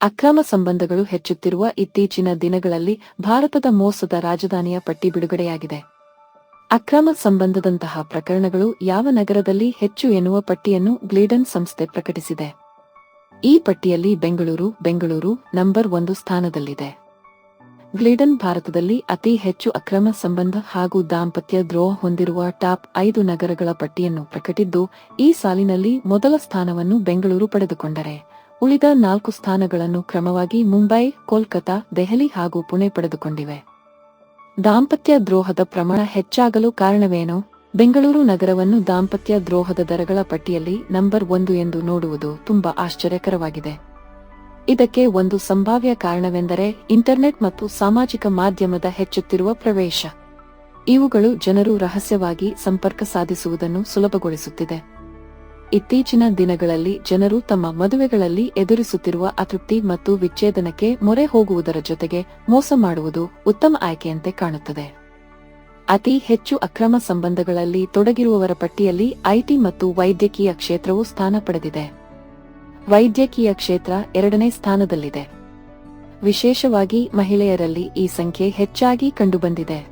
ಅಕ್ರಮ ಸಂಬಂಧಗಳು ಹೆಚ್ಚುತ್ತಿರುವ ಇತ್ತೀಚಿನ ದಿನಗಳಲ್ಲಿ ಭಾರತದ ಮೋಸದ ರಾಜಧಾನಿಯ ಪಟ್ಟಿ ಬಿಡುಗಡೆಯಾಗಿದೆ. ಅಕ್ರಮ ಸಂಬಂಧದಂತಹ ಪ್ರಕರಣಗಳು ಯಾವ ನಗರದಲ್ಲಿ ಹೆಚ್ಚು ಎನ್ನುವ ಪಟ್ಟಿಯನ್ನು ಗ್ಲೀಡನ್ ಸಂಸ್ಥೆ ಪ್ರಕಟಿಸಿದೆ. ಈ ಪಟ್ಟಿಯಲ್ಲಿ ಬೆಂಗಳೂರು ಬೆಂಗಳೂರು ನಂಬರ್ ಒಂದು ಸ್ಥಾನದಲ್ಲಿದೆ. ಗ್ಲೀಡನ್ ಭಾರತದಲ್ಲಿ ಅತಿ ಹೆಚ್ಚು ಅಕ್ರಮ ಸಂಬಂಧ ಹಾಗೂ ದಾಂಪತ್ಯ ದ್ರೋಹ ಹೊಂದಿರುವ ಟಾಪ್ ಐದು ನಗರಗಳ ಪಟ್ಟಿಯನ್ನು ಪ್ರಕಟಿದ್ದು, ಈ ಸಾಲಿನಲ್ಲಿ ಮೊದಲ ಸ್ಥಾನವನ್ನು ಬೆಂಗಳೂರು ಪಡೆದುಕೊಂಡರೆ. ಉಳಿದ ನಾಲ್ಕು ಸ್ಥಾನಗಳನ್ನು ಕ್ರಮವಾಗಿ ಮುಂಬೈ, ಕೋಲ್ಕತಾ, ದೆಹಲಿ ಹಾಗೂ ಪುಣೆ ಪಡೆದುಕೊಂಡಿವೆ. ದಾಂಪತ್ಯ ದ್ರೋಹದ ಪ್ರಮಾಣ ಹೆಚ್ಚಾಗಲು ಕಾರಣವೇನು? ಬೆಂಗಳೂರು ನಗರವನ್ನು ದಾಂಪತ್ಯ ದ್ರೋಹದ ದರಗಳ ಪಟ್ಟಿಯಲ್ಲಿ ನಂಬರ್ ಒಂದು ಎಂದು ನೋಡುವುದು ತುಂಬಾ ಆಶ್ಚರ್ಯಕರವಾಗಿದೆ. ಇದಕ್ಕೆ ಒಂದು ಸಂಭಾವ್ಯ ಕಾರಣವೆಂದರೆ ಇಂಟರ್ನೆಟ್ ಮತ್ತು ಸಾಮಾಜಿಕ ಮಾಧ್ಯಮದ ಹೆಚ್ಚುತ್ತಿರುವ ಪ್ರವೇಶ. ಇವುಗಳು ಜನರು ರಹಸ್ಯವಾಗಿ ಸಂಪರ್ಕ ಸಾಧಿಸುವುದನ್ನು ಸುಲಭಗೊಳಿಸುತ್ತಿದೆ. ಇತ್ತೀಚಿನ ದಿನಗಳಲ್ಲಿ ಜನರು ತಮ್ಮ ಮದುವೆಗಳಲ್ಲಿ ಎದುರಿಸುತ್ತಿರುವ ಅತೃಪ್ತಿ ಮತ್ತು ವಿಚ್ಛೇದನಕ್ಕೆ ಮೊರೆ ಹೋಗುವುದರ ಜೊತೆಗೆ ಮೋಸ ಮಾಡುವುದು ಉತ್ತಮ ಆಯ್ಕೆಯಂತೆ ಕಾಣುತ್ತದೆ. ಅತಿ ಹೆಚ್ಚು ಅಕ್ರಮ ಸಂಬಂಧಗಳಲ್ಲಿ ತೊಡಗಿರುವವರ ಪಟ್ಟಿಯಲ್ಲಿ ಐಟಿ ಮತ್ತು ವೈದ್ಯಕೀಯ ಕ್ಷೇತ್ರವು ಸ್ಥಾನ ಪಡೆದಿದೆ. ವೈದ್ಯಕೀಯ ಕ್ಷೇತ್ರ ಎರಡನೇ ಸ್ಥಾನದಲ್ಲಿದೆ. ವಿಶೇಷವಾಗಿ ಮಹಿಳೆಯರಲ್ಲಿ ಈ ಸಂಖ್ಯೆ ಹೆಚ್ಚಾಗಿ ಕಂಡುಬಂದಿದೆ.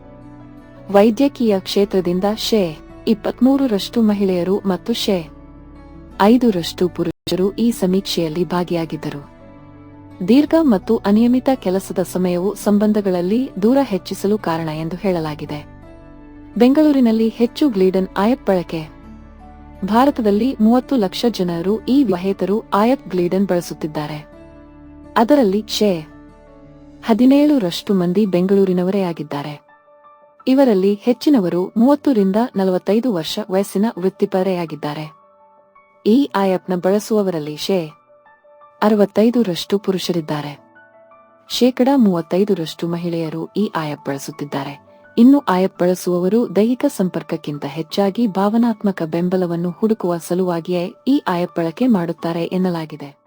ವೈದ್ಯಕೀಯ ಕ್ಷೇತ್ರದಿಂದ ಶೇ ಇಪ್ಪತ್ಮೂರರಷ್ಟು ಮಹಿಳೆಯರು ಮತ್ತು ಶೇ ಐದರಷ್ಟು ಪುರುಷರು ಈ ಸಮೀಕ್ಷೆಯಲ್ಲಿ ಭಾಗಿಯಾಗಿದ್ದರು. ದೀರ್ಘ ಮತ್ತು ಅನಿಯಮಿತ ಕೆಲಸದ ಸಮಯವು ಸಂಬಂಧಗಳಲ್ಲಿ ದೂರ ಹೆಚ್ಚಿಸಲು ಕಾರಣ ಎಂದು ಹೇಳಲಾಗಿದೆ. ಬೆಂಗಳೂರಿನಲ್ಲಿ ಹೆಚ್ಚು ಗ್ಲೀಡನ್ ಆಯಪ್ ಬಳಕೆ. ಭಾರತದಲ್ಲಿ ಮೂವತ್ತು ಲಕ್ಷ ಜನರು ಈ ವಹೇತರು ಆಯಪ್ ಗ್ಲೀಡನ್ ಬಳಸುತ್ತಿದ್ದಾರೆ. ಅದರಲ್ಲಿ ಶೇ ಹದಿನೇಳರಷ್ಟು ಮಂದಿ ಬೆಂಗಳೂರಿನವರೇ ಆಗಿದ್ದಾರೆ. ಇವರಲ್ಲಿ ಹೆಚ್ಚಿನವರು ಮೂವತ್ತರಿಂದ ನಲವತ್ತೈದು ವರ್ಷ ವಯಸ್ಸಿನ ವೃತ್ತಿಪರೆಯಾಗಿದ್ದಾರೆ ಈ ಆಯಪ್ನ ಬಳಸುವವರಲ್ಲಿ ಶೇ ಅರವತ್ತೈದರಷ್ಟು ಪುರುಷರಿದ್ದಾರೆ. ಶೇಕಡ ಮೂವತ್ತೈದರಷ್ಟು ಮಹಿಳೆಯರು ಈ ಆಯಪ್ ಬಳಸುತ್ತಿದ್ದಾರೆ. ಇನ್ನು ಆಯಪ್ ಬಳಸುವವರು ದೈಹಿಕ ಸಂಪರ್ಕಕ್ಕಿಂತ ಹೆಚ್ಚಾಗಿ ಭಾವನಾತ್ಮಕ ಬೆಂಬಲವನ್ನು ಹುಡುಕುವ ಸಲುವಾಗಿಯೇ ಈ ಆಯಪ್ ಬಳಕೆ ಮಾಡುತ್ತಾರೆ ಎನ್ನಲಾಗಿದೆ.